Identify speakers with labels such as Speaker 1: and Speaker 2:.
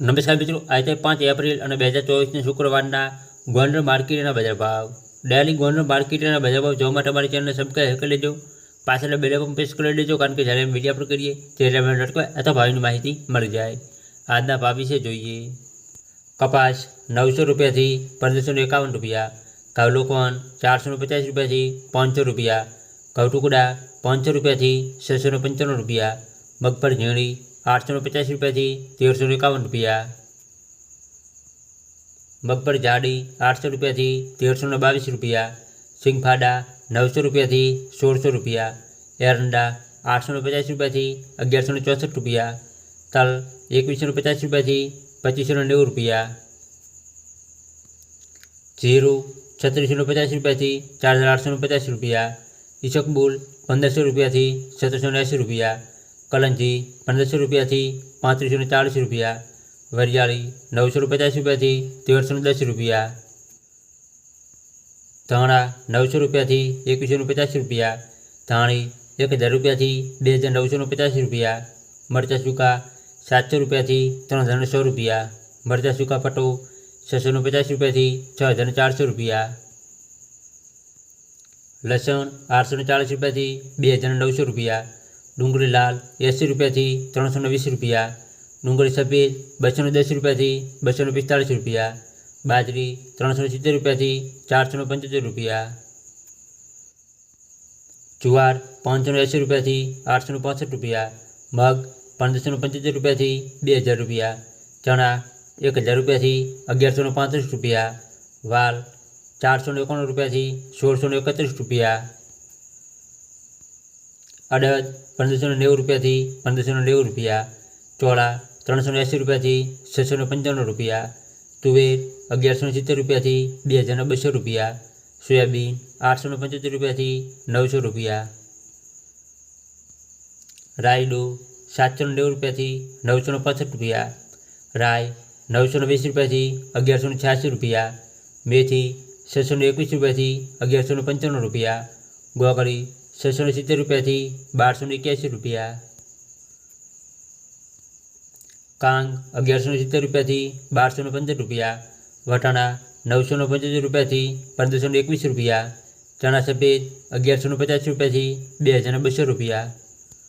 Speaker 1: નમસ્કાર મિત્રો આજે પાંચ એપ્રિલ અને બે હજાર ચોવીસની શુક્રવારના ગોંડલ માર્કેટના બજાર ભાવ. ડેલી ગોંડલ માર્કેટના બજાર ભાવ જોવા માટે અમારી ચેનલને સબસ્ક્રાઈબ કરી લેજો. પાછળ બે પણ પ્રેસ કરી લેજો, કારણ કે જ્યારે મીડિયા પર કરીએ ત્યારે અમને લટકો અથવા ભાવની માહિતી મળી જાય. આજના ભાવ વિશે જોઈએ. કપાસ નવસો રૂપિયાથી પંદરસો એકાવન રૂપિયા ઘઉં લોકવન ચારસો પચાસ રૂપિયાથી પાંચસો રૂપિયા, ઘઉં ટુકડા પાંચસો રૂપિયાથી છસો પંચાણું રૂપિયા, મગફળી ઝીણી આઠસો પચાસ રૂપિયાથી તેરસો એકાવન રૂપિયા. મગફળ જાડી આઠસો રૂપિયાથી તેરસો બાવીસ રૂપિયા. સિંગફાડા નવસો રૂપિયાથી સોળસો રૂપિયા. એરંડા આઠસો ને પચાસ રૂપિયાથી અગિયારસો ચોસઠ રૂપિયા. તલ એકવીસો પચાસ રૂપિયાથી પચીસો નેવું રૂપિયા. જીરું છત્રીસો પચાસ રૂપિયાથી ચાર હજાર આઠસો ને પચાસ રૂપિયા. ઈસકબુલ પંદરસો રૂપિયાથી સત્તરસો એંસી રૂપિયા. કલંજી પંદરસો રૂપિયાથી પાંત્રીસો ને ચાળીસ રૂપિયા વરિયાળી નવસો ને પચાસ રૂપિયાથી તેરસો ને દસ રૂપિયા ધાણા નવસો રૂપિયાથી એકવીસો ને પચાસ રૂપિયા ધાણી એક હજાર રૂપિયાથી બે હજાર નવસો ને પચાસ રૂપિયા મરચાં સૂકા સાતસો રૂપિયાથી ત્રણ હજાર ને સો રૂપિયા મરચાં સૂકા પટો છસો ને પચાસ રૂપિયાથી છ હજાર ને ચારસો રૂપિયા લસણ આઠસો ને ચાળીસ રૂપિયાથી બે હજાર નવસો રૂપિયા ડુંગળી લાલ એંસી રૂપિયાથી ત્રણસો ને વીસ રૂપિયા, ડુંગળી સફેદ બસો ને દસ રૂપિયાથી બસો ને પિસ્તાળીસ રૂપિયા, બાજરી ત્રણસો ને સિત્તેર રૂપિયાથી ચારસો ને પંચોતેર રૂપિયા. જુવાર પાંચસો ને એંસી રૂપિયાથી આઠસો ને પાંસઠ રૂપિયા, મગ પંદરસો ને પંચોતેર રૂપિયાથી બે હજાર રૂપિયા, ચણા એક હજાર રૂપિયાથી અગિયારસો ને પાંત્રીસ રૂપિયા, વાલ ચારસો ને એકાણું રૂપિયાથી સોળસો ને એકત્રીસ રૂપિયા અડદ પંદરસો નેવું રૂપિયાથી પંદરસો નેવું રૂપિયા, ચોળા ત્રણસો એંસી રૂપિયાથી છસો ને પંચાણું રૂપિયા, તુવેર અગિયારસો સિત્તેર રૂપિયાથી બે હજાર ને બસો રૂપિયા, સોયાબીન આઠસો ને પંચોતેર રૂપિયાથી નવસો રૂપિયા, રાયડો સાતસો ને નેવું રૂપિયાથી નવસો ને પાસઠ રૂપિયા, રાય નવસો ને વીસ રૂપિયાથી અગિયારસો ને છ્યાસી રૂપિયા, મેથી છસો ને એકવીસ રૂપિયાથી અગિયારસો ને પંચાણું રૂપિયા, ગોગળી છસો ને સિત્તેર રૂપિયાથી બારસો ને એક્યાસી રૂપિયા. કાંગ અગિયારસો ને સિત્તેર રૂપિયાથી બારસો ને પંદર રૂપિયા. વટાણા નવસો ને પંચોતેર રૂપિયાથી પંદરસો ને એકવીસ રૂપિયા. ચણા સફેદ અગિયારસો ને પચાસ રૂપિયાથી બે હજાર બસો રૂપિયા.